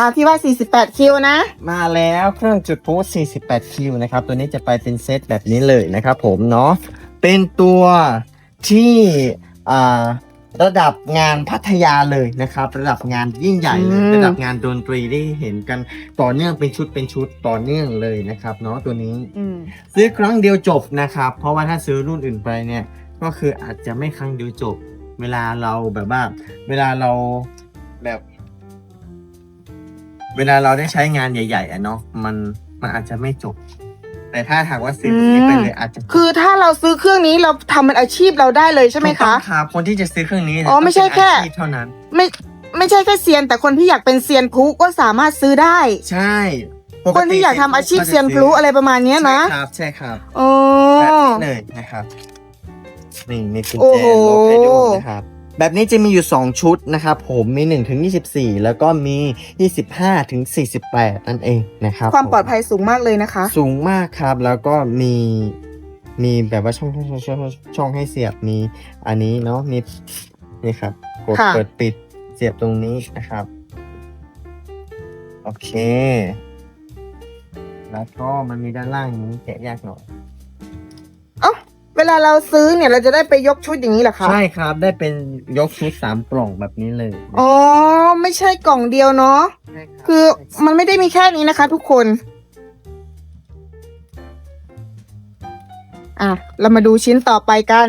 อ่าที่ว่า 48 คิวนะ มาแล้วเครื่องจุดพลุ48 คิวนะครับ ตัวนี้จะไปเป็นเซตแบบนี้เลยนะครับผมเนาะ เป็นตัวที่อ่าระดับงานพัทยาเลยนะครับ ระดับงานยิ่งใหญ่เลยอืม ระดับงานดนตรีได้เห็นกันต่อเนื่องเป็นชุดเป็นชุดต่อเนื่องเลยนะครับเนาะตัวนี้ อืม ซื้อครั้งเดียวจบนะครับ เพราะว่าถ้าซื้อรุ่นอื่นไปเนี่ย ก็คืออาจจะไม่ครั้งเดียวจบ เวลาเราแบบว่า เวลาเราแบบ เวลาเราได้ใช้งานใหญ่ๆอะเนาะมันมันอาจจะไม่จบ แต่ถ้าหากว่าซื้อแบบนี้ไปเลยอาจจะคือถ้าเราซื้อเครื่องนี้เราทำเป็นอาชีพเราได้เลยใช่ไหมถูกต้คะ องรับคนที่จะซื้อเครื่องนี้เนี่ยอ๋อไม่ใช่ต้องเป็นแค่อาชีพเท่านั้น ไม่ไม่ใช่แค่เซียน แต่คนที่อยากเป็นเซียนพลุก็สามารถซื้อได้ ใช่ปกติคนที่อยากทำอาชีพเซียนพลุอะไรประมาณเนี้ยนะใช่ครับใช่ครับโอ้ แบบนี้เลยนะครับ นี่มีกุญโอ้แจโห ล็อกให้ดูนะครับ แบบนี้จะมีอยู่ 2 ชุดนะครับผมมี 1 ถึง 24 แล้วก็มี 25 ถึง 48 นั่นเองนะครับความปลอดผภัยสูงมากเลยนะคะ สูงมากครับแล้วก็มีมีแบบว่าช่องช่องช่องช่องช่องให้เสียบมีอันนี้เนาะมีนี่ครับกดค่ะ เปิดปิดเสียบตรงนี้นะครับ โอเค แล้วก็มันมีด้านล่างนี้แกะยากหน่อยเอ้าเว ลาเราซื้อเนี่ยเราจะได้ไปยกชุดอย่างนี้เหรอคะใช่ครับได้เป็นยกชุดสามกล่องแบบนี้เลยอ๋อไม่ใช่กล่องเดียวเนาะใช่รับคือมันไม่ได้มีแค่นี้นะคะ ทุกคน อะ เรามาดูชิ้นต่อไปกัน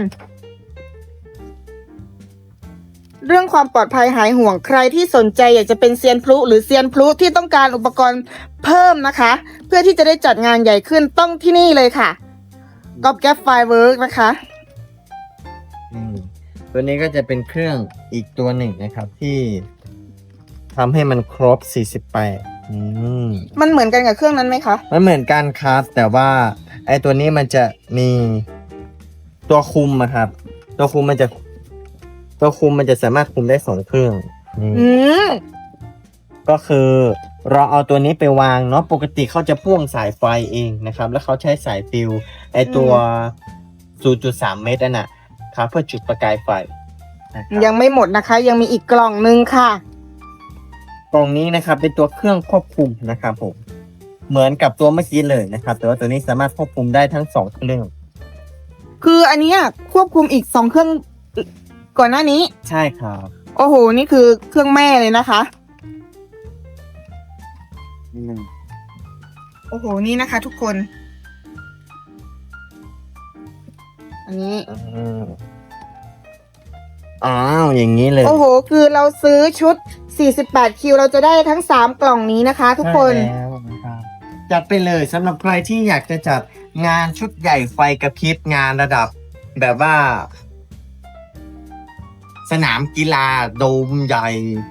เรื่องความปลอดภัยหายห่วงใครที่สนใจอยากจะเป็นเซียนพลุหรือเซียนพลุที่ต้องการอุปกรณ์เพิ่มนะคะ เพื่อที่จะได้จัดงานใหญ่ขึ้นต้องที่นี่เลยค่ะ ก๊อปแก๊ปไฟเวิร์กนะคะ อืมตัวนี้ก็จะเป็นเครื่องอีกตัวหนึ่งนะครับที่ทำให้มันครบ 48 อืม มันเหมือนกันกับเครื่องนั้นไหมคะ มันเหมือนกันครับแต่ว่าไอตัวนี้มันจะมีตัวคุมอะครับ ตัวคุมมันจะ ตัวคุมมันจะสามารถคุมได้สองเครื่องนี่อืม ก็คือ เราเอาตัวนี้ไปวางเนาะปกติเขาจะพ่วงสายไฟเองนะครับ แล้วเขาใช้สายฟิวไอตัว 0.3 เมตรนั่นน่ะครับเพื่อจุดประกายไฟนะครับยังไม่หมดนะคะ ยังมีอีกกล่องนึงค่ะ กล่องนี้นะครับ เป็นตัวเครื่องควบคุมนะครับผม เหมือนกับตัวเมื่อกี้เลยนะครับ แต่ว่าตัวนี้สามารถควบคุมได้ทั้งสองเครื่อง คืออันเนี้ยควบคุมอีกสองเครื่องก่อนหน้านี้ ใช่ครับ โอ้โห นี่คือเครื่องแม่เลยนะคะ อืมโอ้โห นี่นะคะ ทุกคน อันนี้ อืมอ้าว อย่างนี้เลยโอ้โห คือเราซื้อชุด 48 คิว เราจะได้ทั้ง 3 กล่องนี้นะคะ ทุกคนใช่แล้วนะครับจัดไปเลยสำหรับใครที่อยากจะจัดงานชุดใหญ่ไฟกระพริบงานระดับ แบบว่า สนามกีฬาโดมใหญ่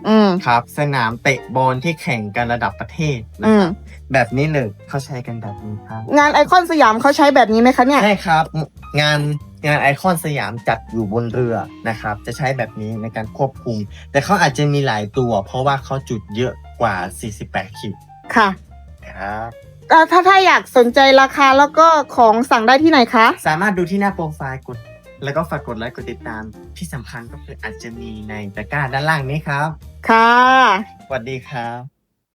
อืมครับ สนามเตะบอลที่แข่งกันระดับประเทศนะอืคมรับแบบนี้เลยเขาใช้กันแบบนี้ครับงานไอคอนสยามเขาใช้แบบนี้ไหมคะเนี่ย ใช่ครับ งานงานไอคอนสยามจัดอยู่บนเรือนะครับ จะใช้แบบนี้ในการควบคุม แต่เขาอาจจะมีหลายตัว เพราะว่าเขาจุดเยอะกว่า 48 คิวค่ะครับ เอ่อถ้าถ้าอยากสนใจราคาแล้วก็ของสั่งได้ที่ไหนคะ สามารถดูที่หน้าโปรไฟล์กด แล้วก็ฝากกดไลค์กดติดตามที่สำคัญก็คืออาจจะมีในตะกร้าด้านล่างนี้ครับ ค่ะ สวัสดีครับ